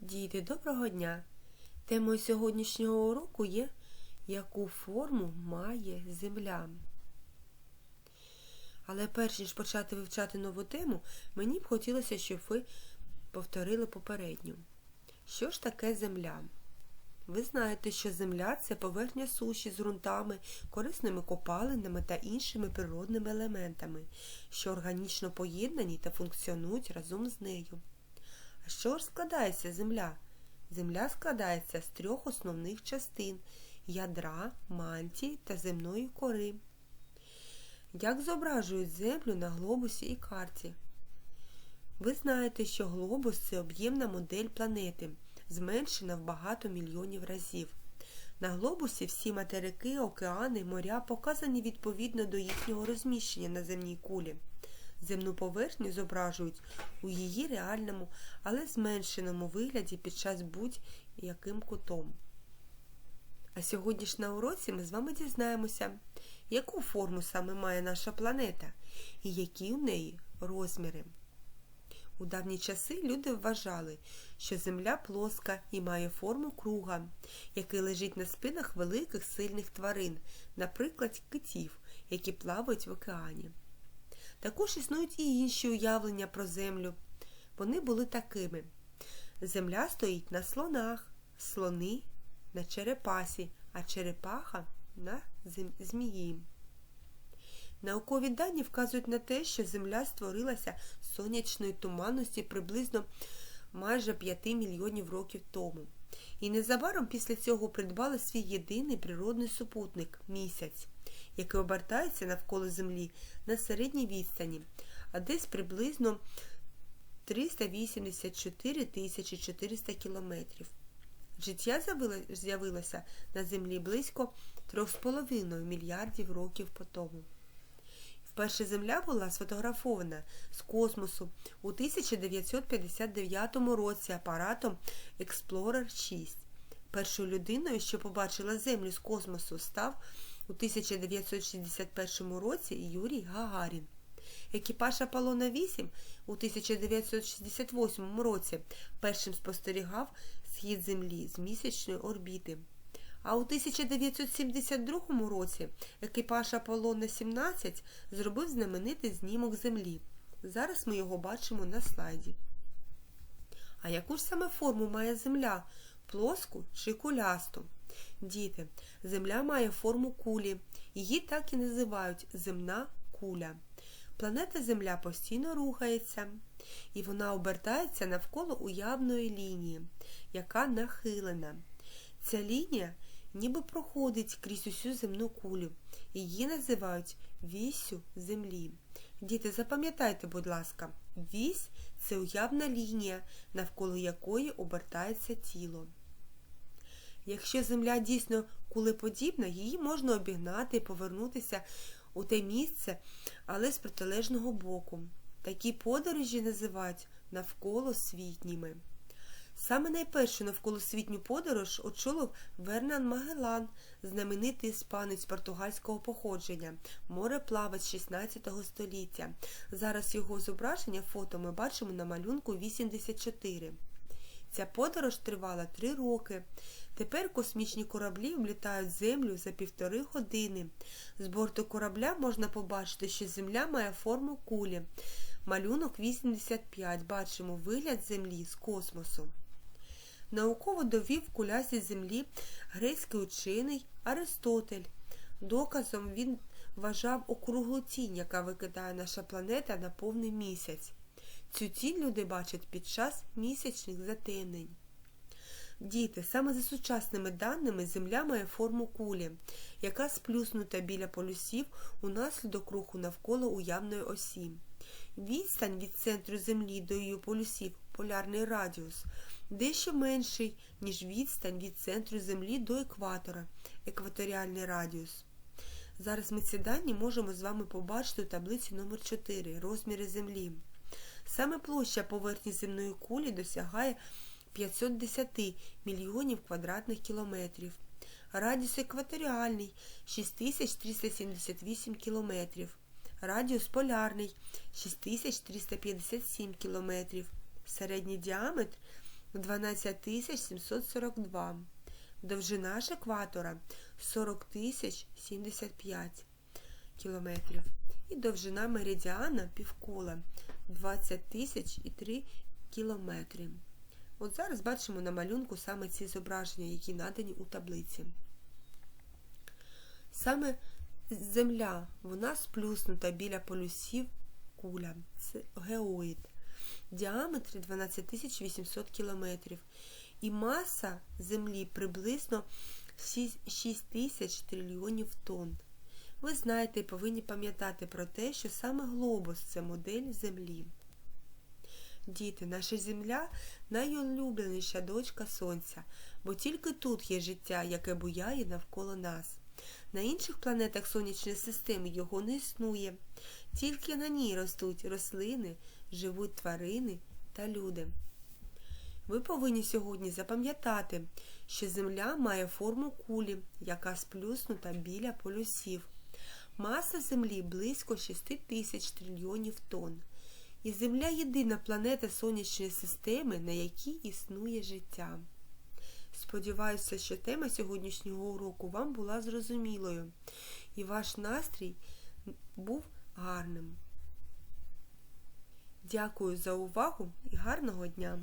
Діти, доброго дня! Темою сьогоднішнього уроку є яку форму має земля. Але перш ніж почати вивчати нову тему, мені б хотілося, щоб ви повторили попередню. Що ж таке земля? Ви знаєте, що земля це поверхня суші з ґрунтами, корисними копалинами та іншими природними елементами, що органічно поєднані та функціонують разом з нею. Що ж складається земля? Земля складається з трьох основних частин ядра, мантії та земної кори. Як зображують землю на глобусі і карті? Ви знаєте, що глобус це об'ємна модель планети, зменшена в багато мільйонів разів. На глобусі всі материки, океани, моря показані відповідно до їхнього розміщення на земній кулі. Земну поверхню зображують у її реальному, але зменшеному вигляді під час будь-яким кутом. А сьогодні на уроці ми з вами дізнаємося, яку форму саме має наша планета і які у неї розміри. У давні часи люди вважали, що Земля плоска і має форму круга, який лежить на спинах великих сильних тварин, наприклад, китів, які плавають в океані. Також існують і інші уявлення про землю. Вони були такими: Земля стоїть на слонах, слони на черепасі, а черепаха на змії. Наукові дані вказують на те, що Земля створилася з сонячної туманності приблизно майже 5 мільйонів років тому. І незабаром після цього придбали свій єдиний природний супутник місяць, який обертається навколо Землі на середній відстані, а десь приблизно 384 тисячі 400 кілометрів. Життя з'явилося на Землі близько 3,5 мільярдів років по тому. Вперше Земля була сфотографована з космосу у 1959 році апаратом Explorer 6. Першою людиною, що побачила Землю з космосу, став у 1961 році Юрій Гагарін. Екіпаж Аполлона 8 у 1968 році першим спостерігав схід Землі з місячної орбіти. А у 1972 році екіпаж Аполлона 17 зробив знаменитий знімок Землі. Зараз ми його бачимо на слайді. А яку ж саме форму має Земля? Плоску чи кулясту? Діти, Земля має форму кулі. Її так і називають земна куля. Планета Земля постійно рухається, і вона обертається навколо уявної лінії, яка нахилена. Ця лінія ніби проходить крізь усю земну кулю. Її називають вісю землі. Діти, запам'ятайте, будь ласка, вісь це уявна лінія, навколо якої обертається тіло. Якщо земля дійсно кулеподібна, її можна обігнати і повернутися у те місце, але з протилежного боку. Такі подорожі називають навколосвітніми. Саме найпершу навколосвітню подорож очолив Вернан Магелан, знаменитий іспанець португальського походження, мореплавець 16 століття. Зараз його зображення фото ми бачимо на малюнку 84. Ця подорож тривала три роки. Тепер космічні кораблі влітають землю за півтори години. З борту корабля можна побачити, що Земля має форму кулі. Малюнок 85. Бачимо вигляд Землі з космосу. Науково довів кулясі землі грецький учений Аристотель. Доказом він вважав округлу тінь, яка викидає наша планета на повний місяць. Цю тінь люди бачать під час місячних затемнень. Діти, саме за сучасними даними Земля має форму кулі, яка сплюснута біля полюсів унаслідок руху навколо уявної осі. Відстань від центру Землі до її полюсів полярний радіус дещо менший, ніж відстань від центру Землі до екватора, екваторіальний радіус. Зараз ми ці дані можемо з вами побачити у таблиці номер 4 розміри Землі. Саме площа поверхні земної кулі досягає 510 мільйонів квадратних кілометрів. Радіус екваторіальний 6378 кілометрів. Радіус полярний 6357 км. Середній діаметр 12742. Довжина ж екватора 40 075 км. І довжина меридіана півкола 20 тисяч і 3 км. От зараз бачимо на малюнку саме ці зображення, які надані у таблиці. Саме земля, вона сплюснута біля полюсів куля, це геоїд. Діаметр 12 800 кілометрів. І маса землі приблизно 6 тисяч трильйонів тонн. Ви знаєте і повинні пам'ятати про те, що саме глобус це модель Землі. Діти, наша Земля найулюбленіша дочка Сонця, бо тільки тут є життя, яке буяє навколо нас. На інших планетах сонячної системи його не існує. Тільки на ній ростуть рослини, живуть тварини та люди. Ви повинні сьогодні запам'ятати, що Земля має форму кулі, яка сплюснута біля полюсів. Маса Землі близько 6 тисяч трильйонів тонн. І Земля єдина планета сонячної системи, на якій існує життя. Сподіваюся, що тема сьогоднішнього уроку вам була зрозумілою і ваш настрій був гарним. Дякую за увагу і гарного дня!